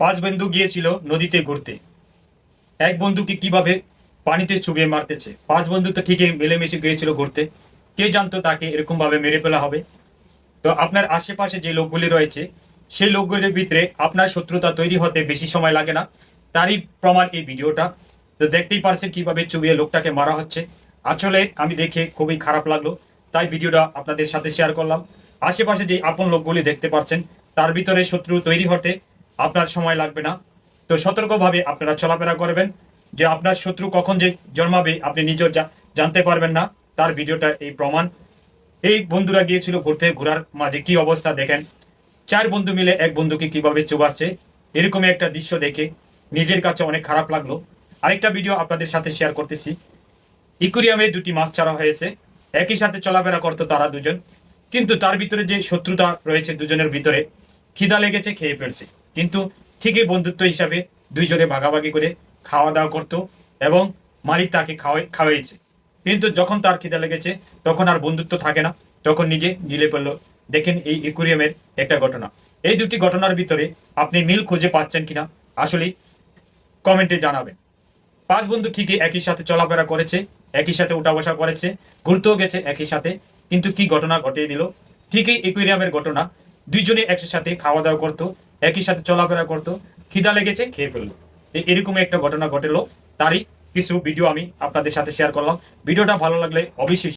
পাঁচ বন্ধু গিয়েছিল নদীতে ঘুরতে। এক বন্ধুকে কীভাবে পানিতে চুবিয়ে মারতেছে? পাঁচ বন্ধু তো ঠিকই মিলেমিশে গিয়েছিল ঘুরতে। কে জানতো তাকে এরকম ভাবে মেরে ফেলা হবে? তো আপনার আশেপাশে যে লোকগুলি রয়েছে, সেই লোকগুলির ভিতরে আপনার শত্রুতা তৈরি হতে বেশি সময় লাগে না। তারই প্রমাণ এই ভিডিওটা। তো দেখতেই পারছেন কীভাবে চুবিয়ে লোকটাকে মারা হচ্ছে। আসলে আমি দেখে খুবই খারাপ লাগল। তাই ভিডিওটা আপনাদের সাথে শেয়ার করলাম। আশেপাশে যে আপন লোকগুলি দেখতে পাচ্ছেন তার ভিতরে শত্রু তৈরি হতে আপনার সময় লাগবে না। তো সতর্কভাবে আপনারা চলাফেরা করবেন। যে আপনার শত্রু কখন যে জন্মাবে, আপনি নিজেও জানতে পারবেন না। তার ভিডিওটা এই প্রমাণ। এই বন্ধুরা গিয়েছিল ঘুরতে, ঘোরার মাঝে কি অবস্থা দেখেন। চার বন্ধু মিলে এক বন্ধুকে কীভাবে চুবাচ্ছে, এরকমই একটা দৃশ্য দেখে নিজের কাছে অনেক খারাপ লাগল। আরেকটা ভিডিও আপনাদের সাথে শেয়ার করতেছি। ইকুরিয়ামে দুটি মাছ ছাড়া হয়েছে। একই সাথে চলাফেরা করতো তারা দুজন। কিন্তু তার ভিতরে যে শত্রুতা রয়েছে দুজনের ভিতরে, খিদা লেগেছে, খেয়ে ফেলছে। কিন্তু ঠিকই বন্ধুত্ব হিসাবে দুইজনে ভাগাভাগি করে খাওয়া দাওয়া করতো এবং মালিক তাকে খাওয়াই খাওয়াইছে। কিন্তু যখন তার খিদা লেগেছে, তখন আর বন্ধুত্ব থাকে না। তখন নিজে গিলে পড়ল দেখেন এই ইকুরিয়ামের একটা ঘটনা। এই দুটি ঘটনার ভিতরে আপনি মিল খুঁজে পাচ্ছেন কিনা, আসলেই কমেন্টে জানাবেন। পাঁচ বন্ধু ঠিকই একই সাথে চলাফেরা করেছে, একই সাথে উঠা বসা করেছে, ঘুরতেও গেছে একই সাথে, কিন্তু কি ঘটনা ঘটিয়ে দিল? ঠিকই একুইরিয়ামের ঘটনা। দুইজনে একই সাথে খাওয়া দাওয়া করতো একই সাথে চলাফেরা করতো, খিদা লেগেছে, খেয়ে ফেলল। এরকম একটা ঘটনা ঘটেলো। তারই কিছু ভিডিও আমি আপনাদের সাথে শেয়ার করলাম। ভিডিওটা ভালো লাগলে অবশ্যই